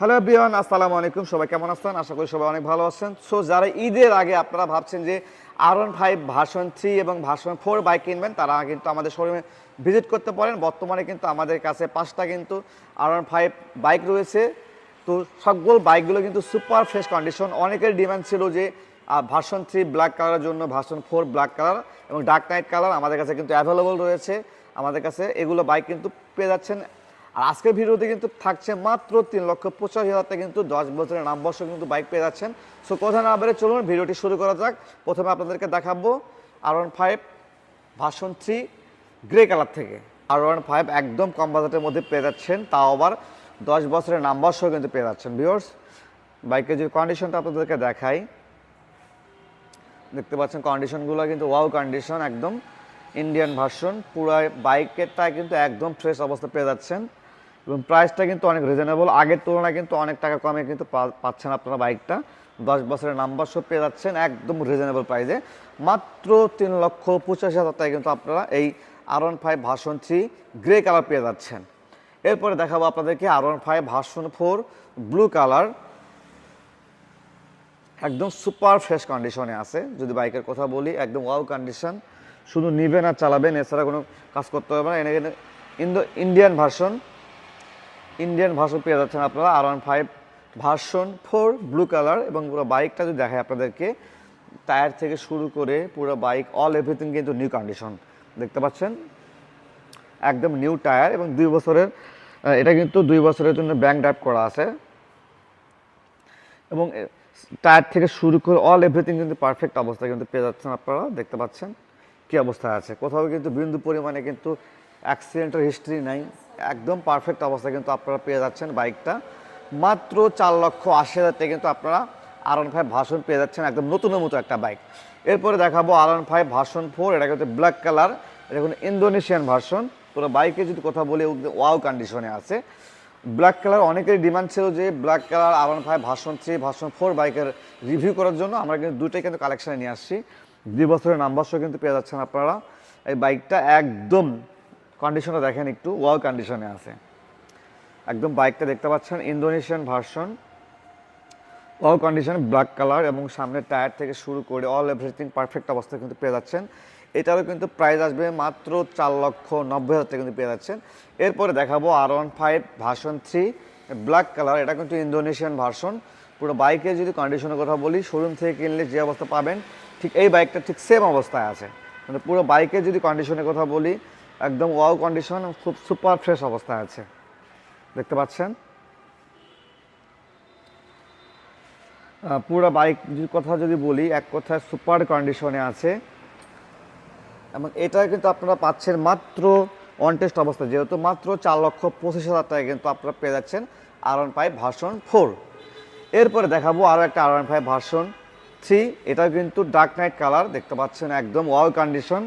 Hello বিয়ান আসসালামু আলাইকুম। সবাই কেমন আছেন? আশা করি সবাই অনেক ভালো আছেন। সো যারা ঈদের আগে আপনারা ভাবছেন যে R one five version three এবং ভার্সন ফোর বাইক কিনবেন, তারা কিন্তু আমাদের শোরুমে ভিজিট করতে পারেন। বর্তমানে কিন্তু আমাদের কাছে পাঁচটা কিন্তু আর ওয়ান ফাইভ বাইক রয়েছে। তো সবগুলো বাইকগুলো কিন্তু সুপার ফ্রেশ কন্ডিশন অনেকের ডিমান্ড ছিল যে ভার্সন থ্রি ব্ল্যাক কালারের জন্য ভার্সন ফোর ব্ল্যাক কালার এবং ডার্ক নাইট কালার আমাদের কাছে কিন্তু অ্যাভেলেবল রয়েছে। আমাদের কাছে এগুলো বাইক কিন্তু পেয়ে যাচ্ছেন আর আজকের ভিডিওতে কিন্তু থাকছে মাত্র তিন লক্ষ পঁচাশি হাজারতে কিন্তু দশ বছরের নাম বর্ষ কিন্তু বাইক পেয়ে যাচ্ছেন। সো কথা না বেড়ে চলুন, ভিডিওটি শুরু করা যাক। প্রথমে আপনাদেরকে দেখাবো R one five version three grey colour থেকে। আর ওয়ান ফাইভ একদম কম বাজেটের মধ্যে পেয়ে যাচ্ছেন, তাও আবার দশ বছরের নাম্বার সহ কিন্তু পেয়ে যাচ্ছেন। ভিওর্স বাইকের যে কন্ডিশনটা আপনাদেরকে দেখাই। দেখতে পাচ্ছেন কন্ডিশনগুলো কিন্তু ওয়াও কন্ডিশন একদম ইন্ডিয়ান ভার্সন পুরো বাইকেরটা কিন্তু একদম ফ্রেশ অবস্থা পেয়ে যাচ্ছেন। এবং প্রাইসটা কিন্তু অনেক রিজনেবল আগের তুলনায় কিন্তু অনেক টাকা কমে কিন্তু পাচ্ছেন আপনারা বাইকটা দশ বছরের নাম্বার সব পেয়ে যাচ্ছেন একদম রিজনেবল প্রাইসে মাত্র তিন লক্ষ পঁচাশি হাজার টাকা কিন্তু আপনারা এই R one five version three grey colour পেয়ে যাচ্ছেন। এরপরে দেখাবো আপনাদেরকে R one five version four blue colour একদম সুপার ফ্রেশ কন্ডিশনে আছে। যদি বাইকের কথা বলি, একদম ওয়াও কন্ডিশন শুধু নিবেন আর চালাবেন, এছাড়া কোনো কাজ করতে হবে না। Indo Indian version Indian version পেয়ে যাচ্ছেন আপনারা R one five version four blue colour এবং পুরো বাইকটা যদি দেখায় আপনাদেরকে টায়ার থেকে শুরু করে পুরো বাইক অল এভরিথিং কিন্তু নিউ কন্ডিশন দেখতে পাচ্ছেন? একদম নিউ টায়ার এবং দুই বছরের এটা কিন্তু দুই বছরের জন্য ব্যাংক ড্রাইভ করা আছে। এবং টায়ার থেকে শুরু করে অল এভরিথিং কিন্তু পারফেক্ট অবস্থা কিন্তু পেয়ে যাচ্ছেন আপনারা, দেখতে পাচ্ছেন? কি অবস্থায় আছে? কোথাও কিন্তু বিন্দু পরিমাণে কিন্তু অ্যাক্সিডেন্টের হিস্ট্রি নাই। একদম পারফেক্ট অবস্থা কিন্তু আপনারা পেয়ে যাচ্ছেন বাইকটা। মাত্র চার লক্ষ আশি হাজার টাকা কিন্তু আপনারা আর ওয়ান ফাইভ ভার্সন পেয়ে যাচ্ছেন, একদম নতুনের মতো একটা বাইক এরপরে দেখাবো R one five version four এটা কিন্তু ব্ল্যাক কালার এটা কিন্তু ইন্দোনেশিয়ান ভার্সন পুরো বাইকে যদি কথা বলি ওয়াও কন্ডিশনে আছে। ব্ল্যাক কালার অনেকেরই ডিমান্ড ছিল যে black colour R one five version three version four বাইকের রিভিউ করার জন্য। আমরা কিন্তু দুটোই কিন্তু কালেকশানে নিয়ে আসছি। দুই বছরের নাম্বার সহ কিন্তু পেয়ে যাচ্ছেন আপনারা। এই বাইকটা একদম কন্ডিশনটা দেখেন একটু ওয়াও কন্ডিশনে আছে। একদম বাইকটা দেখতে পাচ্ছেন Indonesian version wow condition black colour এবং সামনের টায়ার থেকে শুরু করে অল এভরিথিং পারফেক্ট অবস্থা কিন্তু পেয়ে যাচ্ছেন। এটারও কিন্তু প্রাইস আসবে মাত্র চার লক্ষ নব্বই হাজার টাকা কিন্তু পেয়ে যাচ্ছেন। এরপরে দেখাবো R one five version three black colour এটা কিন্তু ইন্দোনেশিয়ান ভার্সন পুরো বাইকের যদি কন্ডিশনের কথা বলি শোরুম থেকে কিনলে যে অবস্থা পাবেন, ঠিক এই বাইকটা ঠিক সেম অবস্থায় আছে। মানে পুরো বাইকের যদি কন্ডিশনের কথা বলি একদম ওয়াও কন্ডিশন খুব সুপার ফ্রেশ অবস্থায় আছে। দেখতে পাচ্ছেন? পুরো বাইক কথা যদি বলি, এক কথায় সুপার কন্ডিশনে আছে। এবং এটা কিন্তু আপনারা পাচ্ছেন মাত্র অন টেস্ট অবস্থা যেহেতু মাত্র চার লক্ষ পঁচিশ হাজার টাকা কিন্তু আপনারা পেয়ে যাচ্ছেন R one five version four এরপরে দেখাবো আরও একটা R one five version three এটাও কিন্তু ডার্ক নাইট কালার দেখতে পাচ্ছেন, একদম ওয়াল কন্ডিশন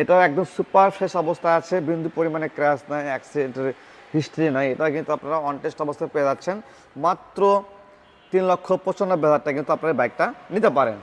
এটাও একদম সুপার ফ্রেশ অবস্থায় আছে, বিন্দু পরিমাণে ক্র্যাশ নাই অ্যাক্সিডেন্টের হিস্ট্রি নাই। এটা কিন্তু আপনারা অন টেস্ট অবস্থায় পেয়ে যাচ্ছেন। মাত্র তিন লক্ষ পঁচানব্বই হাজার টাকা কিন্তু আপনারা বাইকটা নিতে পারেন।